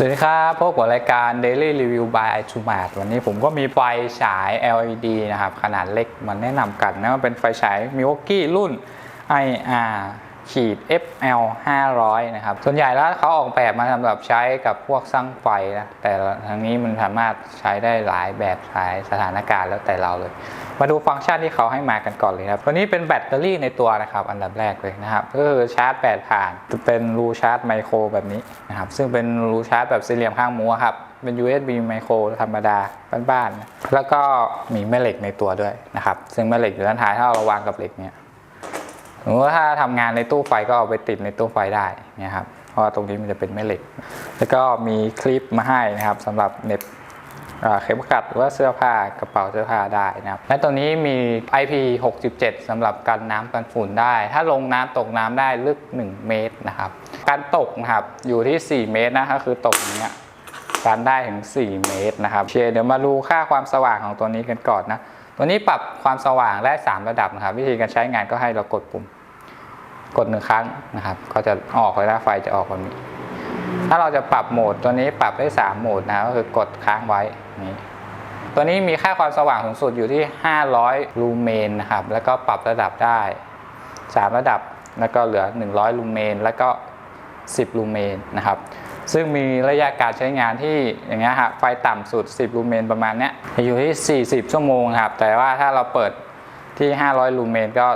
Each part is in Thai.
สวัสดีครับพบกับรายการ Daily Review by i t u m a t วันนี้ผมก็มีไฟฉาย LED นะครับ ขนาดเล็กมันแนะนำกันนะมันเป็นไฟฉาย Milwaukee รุ่น IR ขีด FL 500 นะครับ ส่วนใหญ่แล้วเขาออกแบบมาสำหรับใช้กับพวกสร้างไฟนะ แต่ทางนี้มันสามารถใช้ได้หลายแบบหลายสถานการณ์แล้วแต่เราเลย มาดูฟังก์ชันที่เขาให้มากันก่อนเลยครับ ตัวนี้เป็นแบตเตอรี่ในตัวนะครับ อันดับแรกเลยนะครับ ก็คือชาร์จแบตผ่าน จะเป็นรูชาร์จไมโครแบบนี้นะครับ ซึ่งเป็นรูชาร์จแบบสี่เหลี่ยมข้างมูอครับเป็น USB ไมโครธรรมดาบ้านๆนะแล้วก็มีแม่เหล็กในตัวด้วยนะครับ ซึ่งแม่เหล็กอยู่ด้านท้ายถ้าเราวางกับเหล็กเนี่ย มมติว่าถ้าทำงานในตู้ไฟก็เอาไปติดในตู้ไฟได้นี่ครับเพราะว่าตรงนี้มันจะเป็นแม่เหล็ก แล้วก็มีคลิปมาให้นะครับสำหรับเน็บเข็มขัดหรือว่าเสื้อผ้ากระเป๋าเสื้อผ้าได้นะครับ และตัวนี้มี IP67 สำหรับกันน้ำกันฝุ่นได้ ถ้าลงน้ำตกน้ำได้ลึก 1 เมตรนะครับ การตกนะครับอยู่ที่ 4 เมตรนะก็คือตกอย่างเงี้ยการได้ถึง 4 เมตรนะครับโอเคเดี๋ยวมาดูค่าความสว่างของตัวนี้กันก่อนนะตัวนี้ปรับความสว่างได้ 3 ระดับนะครับ วิธีการใช้งานก็ให้เรากดปุ่ม กดหนึ่งครั้งนะครับ ก็จะออกเลยนะไฟจะออกแบบนี้ ถ้าเราจะปรับโหมดตัวนี้ปรับได้ 3 โหมดนะก็คือกดค้างไว้นี่ตัวนี้มีค่าความสว่างสูงสุดอยู่ที่ 500 ลูเมนนะครับ แล้วก็ปรับระดับได้ 3 ระดับ แล้วก็เหลือ 100 ลูเมน แล้วก็ 10 ลูเมนนะครับ ซึ่งมีระยะการใช้งานที่อย่างเงี้ยครับไฟต่ำสุด 10 ลูเมนประมาณเนี้ยอยู่ที่ 40 ชั่วโมงครับ แต่ว่าถ้าเราเปิดที่ 500 ลูเมนก็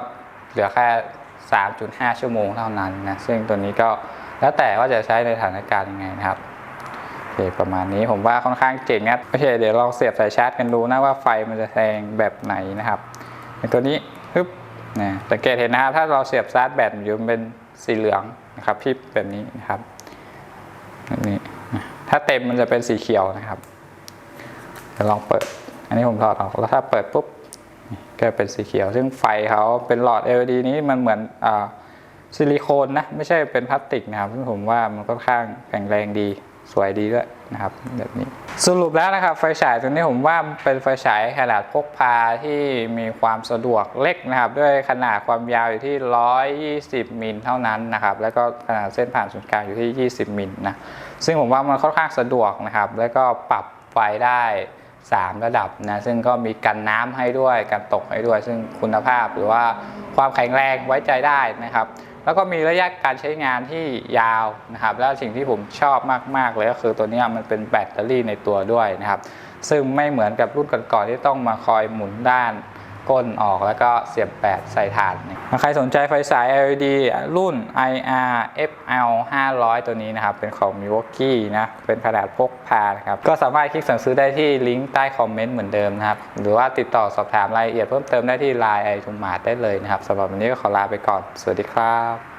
เหลือแค่ 3.5 ชั่วโมงเท่านั้นนะ ซึ่งตัวนี้ก็แล้วแต่ว่าจะใช้ในสถานการณ์ยังไงนะครับโอเคประมาณนี้ผมว่าค่อนข้างเจ๋งนะโอเคเดี๋ยวลองเสียบสายชาร์จกันดูนะว่าไฟมันจะแทงแบบไหนนะครับตัวนี้ปึ๊บนะสังเกตเห็นนะครับ ถ้าเราเสียบชาร์จแบตอยู่มันเป็นสีเหลืองนะครับพิบแบบนี้นะครับแบบนี้ถ้าเต็มมันจะเป็นสีเขียวนะครับเดี๋ยวลองเปิด อันนี้ผมถอดออกแล้วถ้าเปิดปุ๊บ ก็เป็นสีเขียว ซึ่งไฟเขาเป็นหลอด LED นี้มันเหมือนอซิลิโคนนะ ไม่ใช่เป็นพลาสติกนะครับซึ่งผมว่ามันค่อนข้างแข็งแรงดีสวยดีด้วยนะครับแบบนี้สรุปแล้วนะครับไฟฉายตัวนี้ผมว่าเป็นไฟฉายขนาดพกพาที่มีความสะดวกเล็กนะครับ ด้วยขนาดความยาวอยู่ที่ 120 มิลเท่านั้นนะครับ แล้วก็ขนาดเส้นผ่านศูนย์กลางอยู่ที่ 20 มิลนะซึ่งผมว่ามันค่อนข้างสะดวกนะครับ แล้วก็ปรับไฟได้ 3 ระดับนะซึ่งก็มีกันน้ำให้ด้วยกันตกให้ด้วย ซึ่งคุณภาพหรือว่าความแข็งแรงไว้ใจได้นะครับ แล้วก็มีระยะการใช้งานที่ยาวนะครับ แล้วสิ่งที่ผมชอบมาก ๆ เลยก็คือตัวนี้มันเป็นแบตเตอรี่ในตัวด้วยนะครับ ซึ่งไม่เหมือนกับรุ่นก่อนๆที่ต้องมาคอยหมุนด้าน ก้นออกแล้วก็เสียบแปดใส่ถ่าน ใครสนใจไฟสาย LED รุ่น IR FL 500 ตัวนี้นะครับ เป็นของ Milwaukee นะ เป็นขนาดพกพานะครับ ก็สามารถคลิกสั่งซื้อได้ที่ลิงก์ใต้คอมเมนต์เหมือนเดิมนะครับ หรือว่าติดต่อสอบถามรายละเอียดเพิ่มเติมได้ที่ Line ไอทูมาได้เลยนะครับสำหรับวันนี้ก็ขอลาไปก่อน สวัสดีครับ